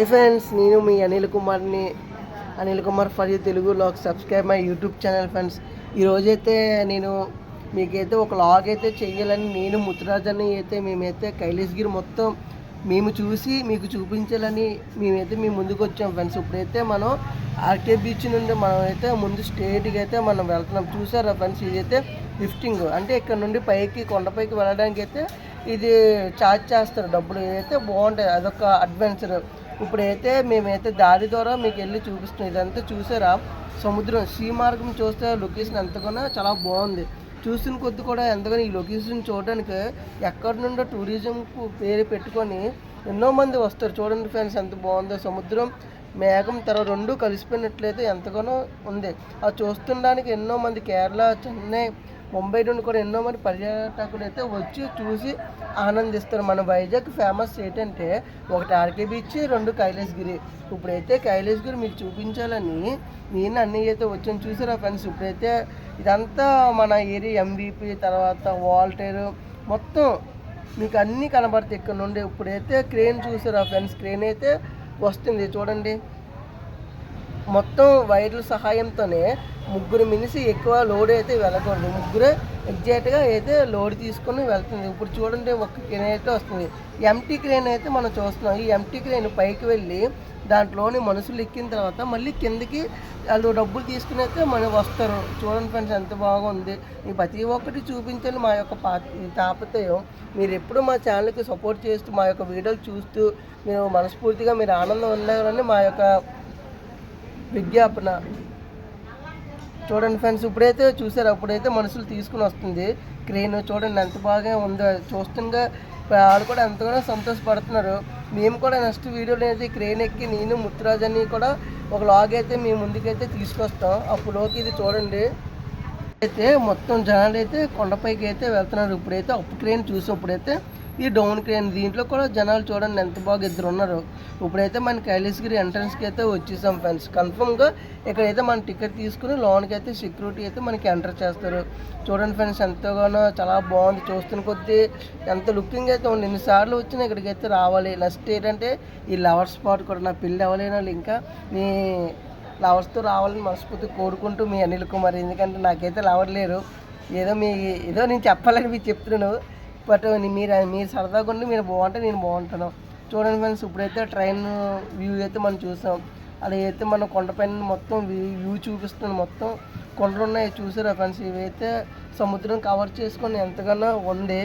Hi friends నేను మీ అనిల్ కుమార్ని. Anil Kumar for you Telugu vlog subscribe my YouTube channel friends ఈరోజైతే నేను మీకైతే ఒక లాగ్ అయితే చేయాలని నేను ముత్తురాజని అయితే మేమైతే కైలాసగిరి మొత్తం మేము చూసి మీకు చూపించాలని మేమైతే మీ ముందుకు వచ్చాం ఫ్రెండ్స్ ఇప్పుడైతే మనం ఆర్కే బీచ్ నుండి మనం అయితే ముందు స్టేట్కి అయితే మనం వెళ్తున్నాం. చూసారా ఫ్రెండ్స్ ఇదైతే లిఫ్టింగ్. అంటే ఇక్కడ నుండి పైకి కొండపైకి వెళ్ళడానికి అయితే ఇది ఛార్జ్ చేస్తారు డబ్బులు. ఏదైతే బాగుంటుంది అదొక అడ్వెంచర్ ఇప్పుడైతే మేమైతే దారి ద్వారా మీకు వెళ్ళి చూపిస్తున్నాం. ఇదంతా చూసారా? సముద్రం. సీ మార్గం చూస్తే లొకేషన్ ఎంతగానో చాలా బాగుంది. చూసిన కొద్ది కూడా ఎంతగానో ఈ లొకేషన్ చూడడానికి ఎక్కడి నుండో టూరిజంకు పేరు పెట్టుకొని ఎన్నో మంది వస్తారు. చూడండి ఫ్రెండ్స్ ఎంత బాగుందో. సముద్రం మేఘం తెర రెండు కలిసిపోయినట్లయితే ఎంతగానో ఉంది. అది చూస్తుండడానికి ఎన్నో మంది కేరళ చెన్నై ముంబై నుండి కూడా ఎన్నో మంది పర్యాటకులు అయితే వచ్చి చూసి ఆనందిస్తారు మన వైజాగ్ ఫేమస్ ఏంటంటే ఒకటి ఆర్కే బీచ్ రెండు కైలాసగిరి. ఇప్పుడైతే కైలాసగిరి మీకు చూపించాలని నేను అన్నీ అయితే వచ్చాను చూసారా ఫ్రెండ్స్ ఇప్పుడైతే ఇదంతా మన ఏరియా ఎంవిపి తర్వాత వాల్టేరు మొత్తం మీకు అన్నీ కనబడతాయి ఇక్కడ నుండి. ఇప్పుడైతే క్రేన్ చూసారా ఫ్రెండ్స్ క్రేన్ అయితే వస్తుంది. చూడండి. మొత్తం వైర్ల సహాయంతోనే ముగ్గురు మినిసి ఎక్కువ లోడ్ అయితే వెళ్ళకూడదు. ముగ్గురే ఎగ్జాక్ట్గా అయితే లోడ్ తీసుకొని వెళ్తుంది. ఇప్పుడు చూడండి ఒక క్రేన్ అయితే వస్తుంది. ఎంటీ క్రేన్ అయితే మనం చూస్తున్నాం. ఈ ఎంటీ క్రేన్ పైకి వెళ్ళి దాంట్లోని మనుషులు ఎక్కిన తర్వాత మళ్ళీ కిందకి వాళ్ళు డబ్బులు తీసుకుని అయితే మనం వస్తారు. చూడండి ఫ్రెండ్స్ ఎంత బాగుంది. ఈ ప్రతి ఒక్కటి చూపించండి మా యొక్క పా తాపతయం మీరు ఎప్పుడు మా ఛానల్కి సపోర్ట్ చేస్తూ మా యొక్క వీడియోలు చూస్తూ మీరు మనస్ఫూర్తిగా మీరు ఆనందం ఉండాలని మా యొక్క విజ్ఞాపన. చూడండి ఫ్రెండ్స్ ఇప్పుడైతే చూసారు అప్పుడైతే మనుషులు తీసుకుని వస్తుంది. క్రెయిన్ చూడండి ఎంత బాగా ఉందో. చూస్తుండగా వాళ్ళు కూడా ఎంతగానో సంతోషపడుతున్నారు. మేము కూడా నెక్స్ట్ వీడియోలో అయితే క్రెయిన్ ఎక్కి నేను ముత్తురాజని కూడా ఒక లాగ్ అయితే మేము ముందుకైతే తీసుకొస్తాం. అప్పులోకి ఇది చూడండి. అయితే మొత్తం జనాలు అయితే కొండపైకి అయితే వెళ్తున్నారు. ఇప్పుడైతే అప్పు క్రేన్ చూసి. ఇప్పుడైతే ఈ డౌన్ క్రేన్ దీంట్లో కూడా జనాలు చూడండి ఎంత బాగా ఇద్దరు ఉన్నారు. ఇప్పుడైతే మన కైలాసగిరి ఎంట్రన్స్కి అయితే వచ్చేసాం ఫ్రెండ్స్ కన్ఫర్మ్గా ఇక్కడైతే మన టికెట్ తీసుకుని లోన్కి అయితే సెక్యూరిటీ అయితే మనకి ఎంటర్ చేస్తారు. చూడండి ఫ్రెండ్స్ ఎంతగానో చాలా బాగుంది. చూస్తున్న కొద్దీ ఎంత లుకింగ్ అయితే ఉంది. ఎన్నిసార్లు వచ్చినా ఇక్కడికి అయితే రావాలి. నెక్స్ట్ ఏంటంటే ఈ లవర్ స్పాట్ కూడా నా పెళ్ళి అవ్వలేని వాళ్ళు ఇంకా మీ లవర్స్తో రావాలని మనస్ఫూర్తి కోరుకుంటూ మీ అనిల్ కుమార్. ఎందుకంటే నాకైతే లవర్ లేరు. ఏదో మీ ఏదో నేను చెప్పాలని మీకు చెప్తున్నాను. బట్ మీరు మీరు సరదాగా ఉండి మీరు బాగుంటే నేను బాగుంటాను. చూడండి ఫ్రెండ్స్ ఇప్పుడైతే ట్రైన్ వ్యూ అయితే మనం చూసాం. అలా అయితే మనం కొండపైన మొత్తం వ్యూ చూపిస్తుంది మొత్తం. కొండలు ఉన్నాయి చూసారా ఫ్రెండ్స్? ఇవైతే సముద్రం కవర్ చేసుకొని ఎంతగానో ఉంది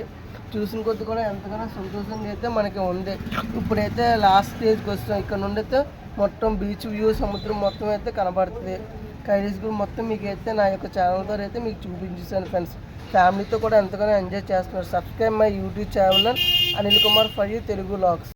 చూసిన కొద్ది కూడా ఎంతగానో సంతోషంగా అయితే మనకి ఉంది ఇప్పుడైతే లాస్ట్ స్టేజ్కి వస్తాం. ఇక్కడ నుండి అయితే మొత్తం బీచ్ వ్యూ సముద్రం మొత్తం అయితే కనబడుతుంది. కైలాసగిరి మొత్తం మీకు అయితే నా యొక్క ఛానల్ ద్వారా అయితే మీకు చూపించేసాను ఫ్రెండ్స్ ఫ్యామిలీతో కూడా ఎంతగానో ఎంజాయ్ చేస్తున్నారు. Subscribe my YouTube channel Anil Kumar five Telugu vlogs